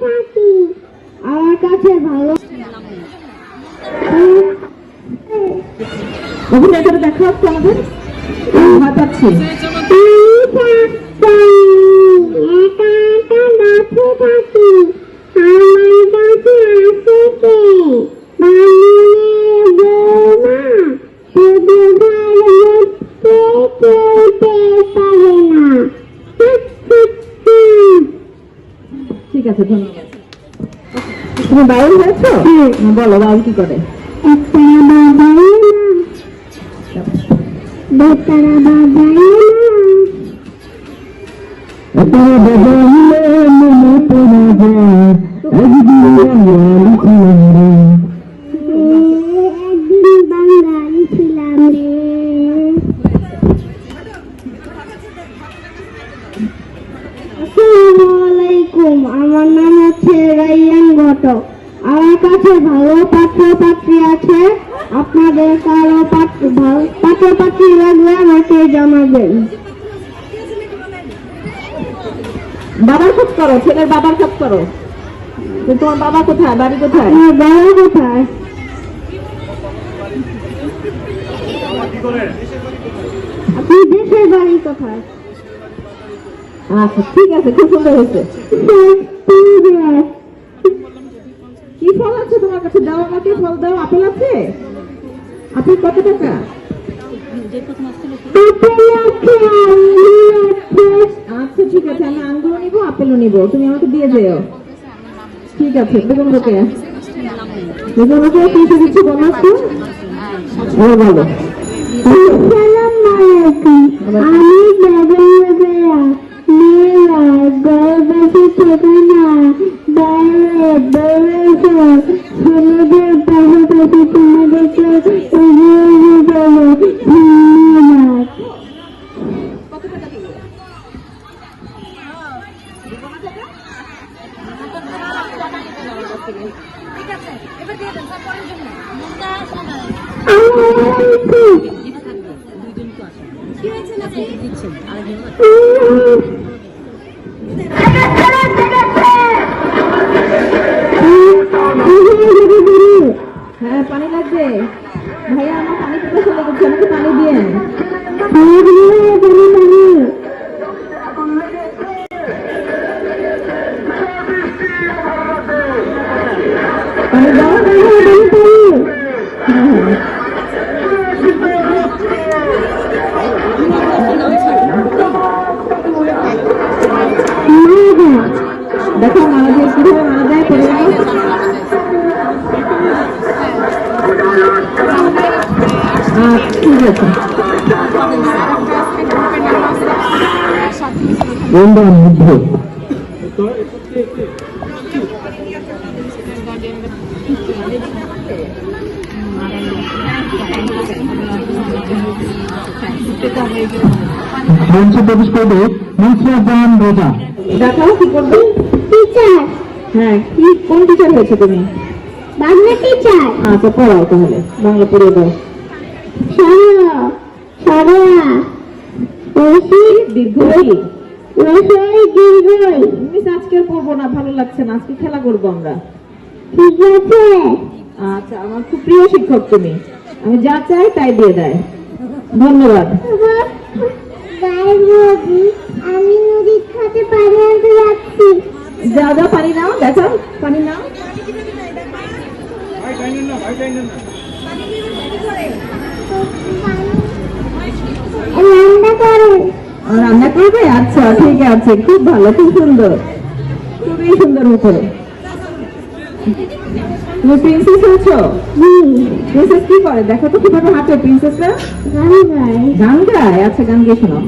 থাকি আমার কাছে ভালো দেখা হচ্ছে আমাদের? ভয় পাচ্ছি। ঠিক আছে ধন্যবাদ। তুমি বাইরে হয়েছো? বলো বাইরে কি করে? বেতারা বাজায় আলাইকুম। আমার নাম হচ্ছে রাইয়ান ঘটক আমার কাছে ভালো পাত্র পাত্রী আছে। আপনাদের কারও পাত্র ভালো পাত্র পাত্রী লাগলে আমাকে জানাবেন। বাবার খোঁজ করো ছেলের বাবার খোঁজ করো। তোমার বাবা কোথায়? বাড়ি কোথায়? আমার বাবা কোথায়? আপনি দেশের বাড়ি কোথায়? আচ্ছা ঠিক আছে, খুব সুন্দর হয়েছে। কি ফল আছে তোমার কাছে? দাও আমাকে, ফল দাও। আপেল আছে? আপেল কত টাকা? আচ্ছা ঠিক আছে, আমি আঙ্গুরও নিব, আপেলও নিব। তুমি আমাকে দিয়ে যেও। ঠিক আছে বেগম লোকে বেগম লোকে কিছু কিছু বলো তো? ও বলো। আমি বেড়া মেয়েরা থেকে না বাইরে বেড়েছে ছেলেদের পাশাপাশি তোমাদেরকে এগিয়ে নিয়ে যাব ধন্যবাদ হ্যাঁ যায় পড়ে গেল আচ্ছা ঠিক মঞ্চে প্রবেশ করবে জাহান রোজা। দেখাও কি করবে? টিচার হ্যাঁ কি কোন টিচার হয়েছে তুমি বাংলা টিচার আচ্ছা পড়াও তাহলে বাংলা পড়িয়ে দাও সরলা রশি দীর্ঘই রসই দীর্ঘই মিস আজকে পড়ব না ভালো লাগছে না আজকে খেলা করব আমরা ঠিক আছে আচ্ছা আমার খুব প্রিয় শিক্ষক তুমি আমি যা চাই তাই দিয়ে দেয় ধন্যবাদ আমি নদীর খাতে পানি আনতে যাচ্ছি। যা যা পানি নাও দেখো পানি নাও। রান্না করবে? আচ্ছা ঠিক আছে খুব ভালো খুব সুন্দর। খুবই সুন্দর হতো তুমি প্রিন্সেস হয়েছো? প্রিন্সেস কি করে? দেখো তো কীভাবে হাঁটে প্রিন্সেসরা গান গায়। গান গায়? আচ্ছা গান গিয়ে শোনো